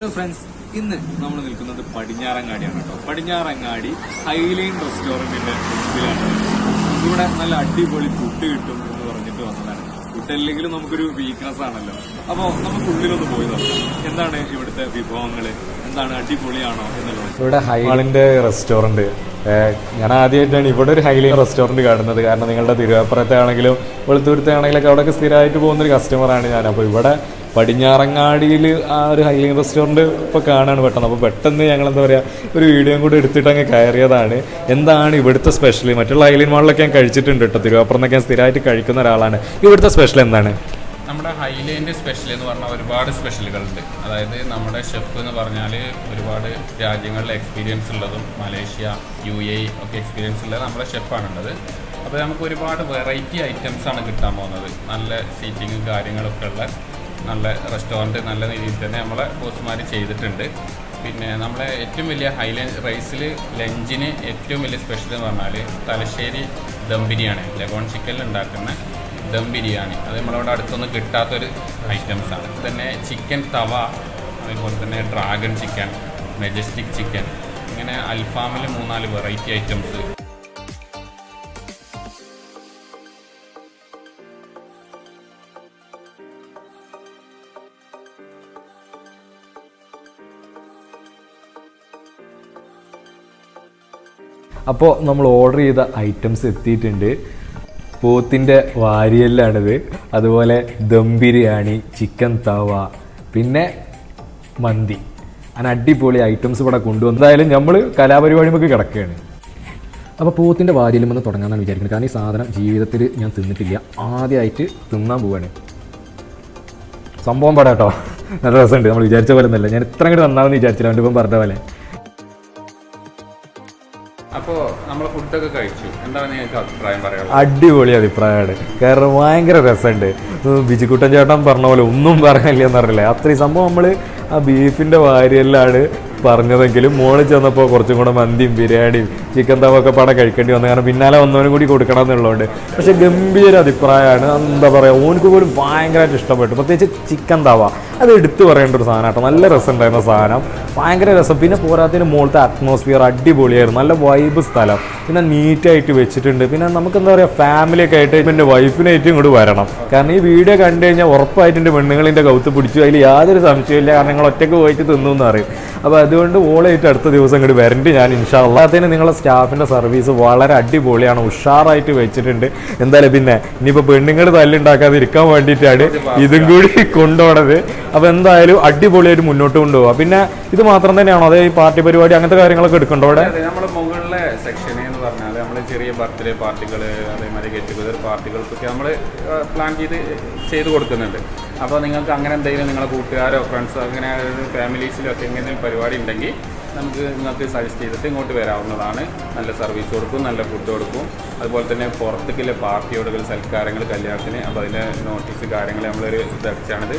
Hello friends ഇന്ന് നമ്മൾ നിൽക്കുന്നത് പടിഞ്ഞാറങ്ങാടിയാണ് കേട്ടോ. പടിഞ്ഞാറങ്ങാടി ഹൈലൈൻ റെസ്റ്റോറന്റിന്റെ മുമ്പിലാണ് ഇവിടെ നല്ല അടിപൊളി ഫുഡ് കിട്ടും എന്ന് പറഞ്ഞിട്ട് വന്നതാണ്. ഫുഡ് അല്ലെങ്കിലും നമുക്കൊരു വീക്ക്നെസ് ആണല്ലോ. അപ്പോൾ നമുക്ക് ഉള്ളിലൊന്ന് പോയി നോക്കാം. എന്താണ് ഇവിടുത്തെ വിഭവങ്ങൾ? എന്താണ് അടിപൊളിയാണോ എന്നുള്ളത്? ഇവിടെ ഹൈലിന്റെ റെസ്റ്റോറന്റ് ഞാൻ ആദ്യമായിട്ടാണ് ഇവിടെ ഒരു ഹൈലൈൻ റെസ്റ്റോറന്റ് കാണുന്നത്. കാരണം നിങ്ങളുടെ തിരുവാപ്പുറത്തെ ആണെങ്കിലും വെളുത്തൂരത്തെ ആണെങ്കിലും അവിടെയൊക്കെ സ്ഥിരമായിട്ട് പോകുന്ന ഒരു കസ്റ്റമറാണ് ഞാൻ. അപ്പോൾ ഇവിടെ പടിഞ്ഞാറങ്ങാടിയിൽ ആ ഒരു ഹൈലൈൻ റെസ്റ്റോറന്റ് ഇപ്പോൾ കാണാണ് പെട്ടെന്ന്. അപ്പോൾ പെട്ടെന്ന് ഞങ്ങൾ എന്താ പറയുക ഒരു വീഡിയോയും കൂടി എടുത്തിട്ട് അങ്ങ് കയറിയതാണ്. എന്താണ് ഇവിടുത്തെ സ്പെഷ്യൽ മറ്റുള്ള ഹൈലൈൻ മാളിലൊക്കെ ഞാൻ കഴിച്ചിട്ടുണ്ട് കേട്ടോ. തിരുവാപ്പുറത്തൊക്കെ ഞാൻ സ്ഥിരമായിട്ട് കഴിക്കുന്ന ഒരാളാണ്. ഇവിടുത്തെ സ്പെഷ്യൽ എന്താണ്? നമ്മുടെ ഹൈലൈന്റെ സ്പെഷ്യൽ എന്ന് പറഞ്ഞാൽ ഒരുപാട് സ്പെഷ്യലുകളുണ്ട് അതായത് നമ്മുടെ ഷെഫ് എന്ന് പറഞ്ഞാൽ ഒരുപാട് രാജ്യങ്ങളിൽ എക്സ്പീരിയൻസ് ഉള്ളതും മലേഷ്യ യു എ ഒക്കെ എക്സ്പീരിയൻസ് ഉള്ളത് നമ്മുടെ ഷെഫാണുള്ളത് അപ്പോൾ നമുക്ക് ഒരുപാട് വെറൈറ്റി ഐറ്റംസ് ആണ് കിട്ടാൻ പോകുന്നത്. നല്ല സീറ്റിങ്ങും കാര്യങ്ങളൊക്കെ ഉള്ള നല്ല റെസ്റ്റോറന്റ് നല്ല രീതിയിൽ തന്നെ നമ്മളെ ബോസ്മാർ ചെയ്തിട്ടുണ്ട്. പിന്നെ നമ്മളെ ഏറ്റവും വലിയ ഹൈലൈറ്റ് റൈസിൽ ലഞ്ചിന് ഏറ്റവും വലിയ സ്പെഷ്യൽ എന്ന് പറഞ്ഞാൽ തലശ്ശേരി ദം ബിരിയാണി ലെഗോൺ ചിക്കനിൽ ഉണ്ടാക്കുന്ന ദം ബിരിയാണി. അത് നമ്മളവിടെ അടുത്തൊന്നും കിട്ടാത്തൊരു ഐറ്റംസാണ് തന്നെ ചിക്കൻ തവ അതുപോലെ തന്നെ ഡ്രാഗൺ ചിക്കൻ മെജസ്റ്റിക് ചിക്കൻ ഇങ്ങനെ അൽഫാമിൽ മൂന്നാൽ വെറൈറ്റി ഐറ്റംസ് അപ്പോൾ നമ്മൾ ഓർഡർ ചെയ്ത ഐറ്റംസ് എത്തിയിട്ടുണ്ട്. പോത്തിന്റെ വാരിയെല്ലാണിത്. അതുപോലെ ദം ബിരിയാണി ചിക്കൻ തവ പിന്നെ മന്തി. അങ്ങനെ അടിപൊളി ഐറ്റംസ് ഇവിടെ കൊണ്ടുവന്നു. എന്തായാലും നമ്മൾ കലാപരിപാടിമൊക്കെ കിടക്കുകയാണ്. അപ്പോൾ പോത്തിന്റെ വാരിയലും എന്ന് തുടങ്ങാമെന്നാണ് വിചാരിക്കുന്നത്. കാരണം ഈ സാധനം ജീവിതത്തിൽ ഞാൻ തിന്നിട്ടില്ല. ആദ്യമായിട്ട് തിന്നാൻ പോവാണ്. സംഭവം പടാ കേട്ടോ. നല്ല രസമുണ്ട്. നമ്മൾ വിചാരിച്ച പോലെ ഒന്നല്ല ഞാൻ ഇത്ര അങ്ങോട്ട് നന്നാവെന്ന് വിചാരിച്ചില്ല. അവന്റെ ഇപ്പം പറഞ്ഞ പോലെ. അപ്പോൾ നമ്മൾ ഫുഡൊക്കെ കഴിച്ചു. എന്താണ് നിങ്ങൾക്ക് അഭിപ്രായം പറയാം അടിപൊളി അഭിപ്രായമാണ്. കാരണം ഭയങ്കര രസമുണ്ട്. ബിജുക്കുട്ടൻ ചേട്ടൻ പറഞ്ഞ പോലെ ഒന്നും പറയാനില്ല എന്ന് പറഞ്ഞില്ലേ. അത്രയും സംഭവം നമ്മൾ ആ ബീഫിന്റെ വാരിയെല്ലാണ് പറഞ്ഞതെങ്കിലും മോളിൽ ചെന്നപ്പോൾ കുറച്ചും കൂടെ മന്തിയും ബിരിയാണിയും ചിക്കൻ തവ ഒക്കെ പാടെ കഴിക്കേണ്ടി വന്നു. കാരണം പിന്നാലെ വന്നവനും കൂടി കൊടുക്കണം എന്നുള്ളതുകൊണ്ട്. പക്ഷേ ഗംഭീര അഭിപ്രായമാണ്. എന്താ പറയുക ഓനക്ക് പോലും ഭയങ്കരമായിട്ട് ഇഷ്ടപ്പെട്ടു. പ്രത്യേകിച്ച് ചിക്കൻ തവ. അത് എടുത്തു പറയേണ്ട ഒരു സാധനം കേട്ടോ. നല്ല രസമുണ്ടായിരുന്ന സാധനം. ഭയങ്കര രസം. പിന്നെ പോരാത്തതിന് മുകളിലത്തെ അറ്റ്മോസ്ഫിയർ അടിപൊളിയായിരുന്നു. നല്ല വൈബ് സ്ഥലം. പിന്നെ നീറ്റായിട്ട് വെച്ചിട്ടുണ്ട്. പിന്നെ നമുക്ക് എന്താ പറയുക ഫാമിലിയൊക്കെ ആയിട്ട് എന്റെ വൈഫിനായിട്ടും ഇങ്ങോട്ട് വരണം. കാരണം ഈ വീഡിയോ കണ്ടു കഴിഞ്ഞാൽ ഉറപ്പായിട്ട് എന്റെ പെണ്ണുങ്ങളിന്റെ കൗത്ത് പിടിച്ചു. അതിൽ യാതൊരു സംശയമില്ല കാരണം ഞങ്ങൾ ഒറ്റയ്ക്ക് പോയിട്ട് തിന്നു എന്ന് അറിയും അപ്പോൾ അതുകൊണ്ട് ഓളായിട്ട് അടുത്ത ദിവസം ഇങ്ങോട്ട് വരണ്ട് ഞാൻ ഇൻഷാ അതിന് നിങ്ങളെ സ്റ്റാഫിന്റെ സർവീസ് വളരെ അടിപൊളിയാണ്. ഉഷാറായിട്ട് വെച്ചിട്ടുണ്ട്. എന്തായാലും പിന്നെ ഇനിയിപ്പോൾ പെണ്ണുങ്ങൾ തല്ലുണ്ടാക്കാതെ ഇരിക്കാൻ വേണ്ടിയിട്ടാണ് ഇതും കൂടി കൊണ്ടുപോണത്. അപ്പോൾ എന്തായാലും അടിപൊളിയായിട്ട് മുന്നോട്ട് കൊണ്ടുപോകാം പിന്നെ ഇത് മാത്രം തന്നെയാണോ? അതായത് ഈ പാർട്ടി പരിപാടി അങ്ങനത്തെ കാര്യങ്ങളൊക്കെ എടുക്കണ്ടോ അവിടെ? സെക്ഷന് എന്ന് പറഞ്ഞാൽ ചെറിയ ബർത്ത്ഡേ പാർട്ടികൾ അതേമാതിരി ഗെറ്റ് ടുഗദർ പാർട്ടികൾക്കൊക്കെ നമ്മൾ പ്ലാൻ ചെയ്ത് ചെയ്ത് കൊടുക്കുന്നുണ്ട്. അപ്പോൾ നിങ്ങൾക്ക് അങ്ങനെ എന്തെങ്കിലും നിങ്ങളുടെ കൂട്ടുകാരോ ഫ്രണ്ട്സോ അങ്ങനെ ഫാമിലീസിലോ ഒക്കെ എന്തെങ്കിലും പരിപാടി ഉണ്ടെങ്കിൽ നമുക്ക് നിങ്ങൾക്ക് സജസ്റ്റ് ചെയ്തിട്ട് ഇങ്ങോട്ട് വരാവുന്നതാണ്. നല്ല സർവീസ് കൊടുക്കും നല്ല ഫുഡ് കൊടുക്കും. അതുപോലെ തന്നെ പുറത്തേക്കുള്ള പാർട്ടിയോടുകൾ സൽക്കാരങ്ങൾ കല്യാണത്തിന് അപ്പോൾ അതിന്റെ നോട്ടീസ് കാര്യങ്ങൾ നമ്മളൊരു ഇതടിച്ചാണിത്.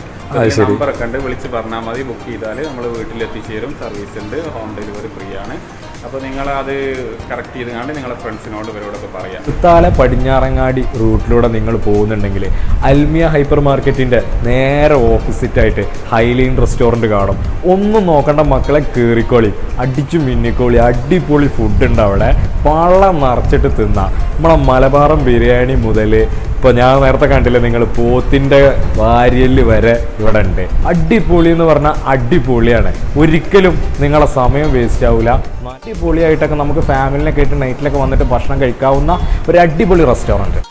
നമ്പറൊക്കെ ഉണ്ട് വിളിച്ച് പറഞ്ഞാൽ മതി ബുക്ക് ചെയ്താൽ നമ്മൾ വീട്ടിലെത്തിച്ചേരും. സർവീസ് ഉണ്ട് ഹോം ഡെലിവറി ഫ്രീ ആണ്. അപ്പോൾ നിങ്ങൾ അത് കറക്റ്റ് ചെയ്തുകൊണ്ട് നിങ്ങളെ ഫ്രണ്ട്സിനോട് ഇവരോടൊക്കെ പറയാം. കുത്താല പടിഞ്ഞാറങ്ങാടി റൂട്ടിലൂടെ നിങ്ങൾ പോകുന്നുണ്ടെങ്കിൽ അൽമിയ ഹൈപ്പർ മാർക്കറ്റിന്റെ നേരെ ഓപ്പോസിറ്റായിട്ട് ഹൈലൈൻ റെസ്റ്റോറന്റ് കാണും. ഒന്നും നോക്കണ്ട മക്കളെ കയറിക്കോളി അടിച്ചു മിന്നിക്കോളി. അടിപൊളി ഫുഡ് ഉണ്ട് അവിടെ. പള്ളം നിറച്ചിട്ട് തിന്നാം. നമ്മളെ മലബാറൻ ബിരിയാണി മുതൽ ഇപ്പോൾ ഞാൻ നേരത്തെ കണ്ടില്ല നിങ്ങൾ പോത്തിന്റെ വാരിയൽ വരെ ഇവിടെ ഉണ്ട്. അടിപൊളി എന്ന് പറഞ്ഞാൽ അടിപൊളിയാണ്. ഒരിക്കലും നിങ്ങളെ സമയം വേസ്റ്റ് ആവില്ല അടിപൊളിയായിട്ടൊക്കെ നമുക്ക് ഫാമിലിനെ കേട്ട് നൈറ്റിലൊക്കെ വന്നിട്ട് ഭക്ഷണം കഴിക്കാവുന്ന ഒരു അടിപൊളി റെസ്റ്റോറന്റ്